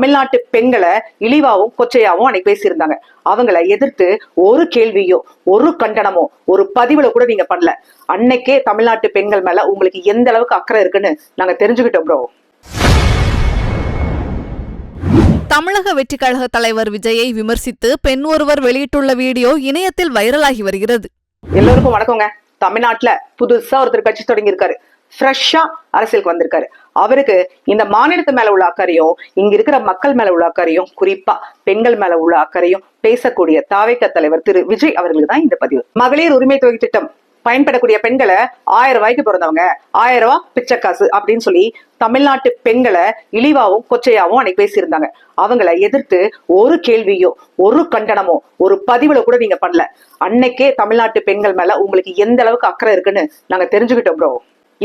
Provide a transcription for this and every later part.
தமிழ்நாட்டு பெண்களை இழிவாவும் கொச்சையாவும் அன்னைக்கு பேசியிருந்தாங்க. அவங்கள எதிர்த்து ஒரு கேள்வியோ ஒரு கண்டனமோ ஒரு பதிவுல கூட நீங்க பண்ணல. அன்னைக்கே தமிழ்நாட்டு பெண்கள் மேல உங்களுக்கு எந்த அளவுக்கு அக்கறை இருக்குன்னு நாங்க தெரிஞ்சுக்கிட்டோம் ப்ரோ தமிழக வெற்றிக் கழக தலைவர் விஜயை விமர்சித்து பெண் ஒருவர் வெளியிட்டுள்ள வீடியோ இணையத்தில் வைரலாகி வருகிறது. எல்லோருக்கும் வணக்கங்க. தமிழ்நாட்டுல புதுசா ஒருத்தர் கட்சி தொடங்கி இருக்காரு ஃப்ரெஷ்ஷா அரசியலுக்கு வந்திருக்காரு. அவருக்கு இந்த மாநிலத்து மேல உள்ள அக்கறையும் இங்க இருக்கிற மக்கள் மேல உள்ள அக்கறையும் குறிப்பா பெண்கள் மேல உள்ள அக்கறையும் பேசக்கூடிய தாவேக்க தலைவர் திரு விஜய் அவர்களுக்கு தான் இந்த பதிவு. மகளிர் உரிமை தொகை திட்டம். பயன்படக்கூடிய பெண்களை ஆயிரம் ரூபாய்க்கு பிறந்தவங்க ஆயிரம் ரூபாய் பிச்சை காசு அப்படின்னு சொல்லி தமிழ்நாட்டு பெண்களை இழிவாவும் கொச்சையாவும் அன்னைக்கு பேசியிருந்தாங்க. அவங்கள எதிர்த்து ஒரு கேள்வியோ ஒரு கண்டனமோ ஒரு பதிவுல கூட நீங்க பண்ணல. அன்னைக்கே தமிழ்நாட்டு பெண்கள் மேல உங்களுக்கு எந்த அளவுக்கு அக்கறை இருக்குன்னு நாங்க தெரிஞ்சுக்கிட்டோம் ப்ரோ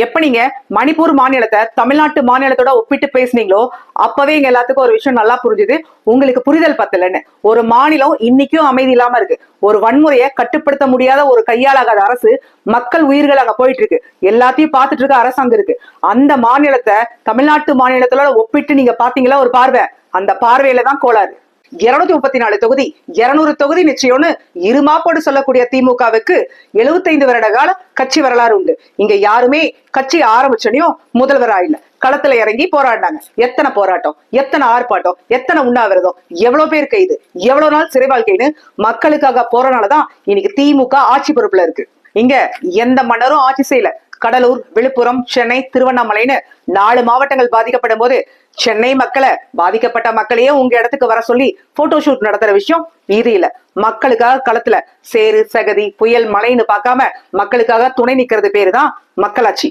எப்ப நீங்க மணிப்பூர் மாநிலத்தை தமிழ்நாட்டு மாநிலத்தோட ஒப்பிட்டு பேசுனீங்களோ அப்பவே எங்க எல்லாத்துக்கும் ஒரு விஷயம் நல்லா புரிஞ்சுது. உங்களுக்கு புரிதல் பத்தலன்னு. ஒரு மாநிலம் இன்னைக்கும் அமைதி இல்லாம இருக்கு. ஒரு வன்முறையை கட்டுப்படுத்த முடியாத ஒரு கையாளாகாத அரசு மக்கள் உயிர்கள் அங்க போயிட்டு இருக்கு எல்லாத்தையும் பார்த்துட்டு இருக்க அரசாங்கம் இருக்கு. அந்த மாநிலத்தை தமிழ்நாட்டு மாநிலத்தோட ஒப்பிட்டு நீங்க பாத்தீங்களா ஒரு பார்வை? அந்த பார்வையில தான் கோளாறு. இருநூத்தி முப்பத்தி நாலு தொகுதி இருநூறு தொகுதி நிச்சயம்னு இருமாப்போடு சொல்லக்கூடிய திமுகவுக்கு எழுபத்தைந்து வருட கால கட்சி வரலாறு உண்டு. இங்க யாருமே கட்சி ஆரம்பிச்சனையும் முதல்வர் ஆயில்ல களத்துல இறங்கி போராடினாங்க. எத்தனை போராட்டம் எத்தனை ஆர்ப்பாட்டம் எத்தனை உண்ணாவிரதம் எவ்வளவு பேர் கைது எவ்வளவு நாள் சிறை வாழ்க்கைன்னு மக்களுக்காக போறனாலதான் இன்னைக்கு திமுக ஆட்சி பொறுப்புல இருக்கு. இங்க எந்த மன்னரும் ஆட்சி செய்யல. கடலூர் விழுப்புரம் சென்னை திருவண்ணாமலைன்னு நாலு மாவட்டங்கள் பாதிக்கப்படும் போது சென்னை மக்களை பாதிக்கப்பட்ட மக்களையே உங்க இடத்துக்கு வர சொல்லி போட்டோ ஷூட் நடத்துற விஷயம் இது இல்ல. மக்களுக்காக களத்துல சேரு சகதி புயல் மழைன்னு பார்க்காம மக்களுக்காக துணை நிக்கிறது பேரு தான் மக்களாட்சி.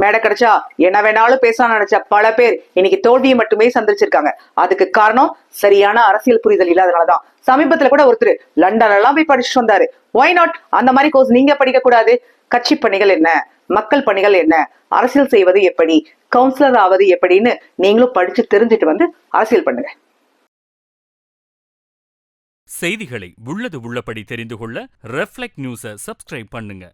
மேடை கிடைச்சா என்ன வேணாலும் பேசலாம் நினைச்ச பல பேர் இன்னைக்கு தோல்வியை மட்டுமே சந்திச்சிருக்காங்க. அதுக்கு காரணம் சரியான அரசியல் புரிதல் இல்லாதனாலதான். சமீபத்துல கூட ஒருத்தர் லண்டன் எல்லாம் போய் படிச்சுட்டு வந்தாரு. ஒய் நாட் அந்த மாதிரி கோர்ஸ் நீங்க படிக்க கூடாது கட்சி பணிகள் என்ன? மக்கள் பணிகள் என்ன? அரசியல் செய்வது எப்படி? கவுன்சிலர் ஆவது எப்படின்னு நீங்களும் படிச்சு தெரிஞ்சுட்டு வந்து அரசியல் பண்ணுங்க. செய்திகளை உள்ளது உள்ளபடி தெரிந்து கொள்ள ரெஃப்ளெக்ட் நியூஸை சப்ஸ்கிரைப் பண்ணுங்க.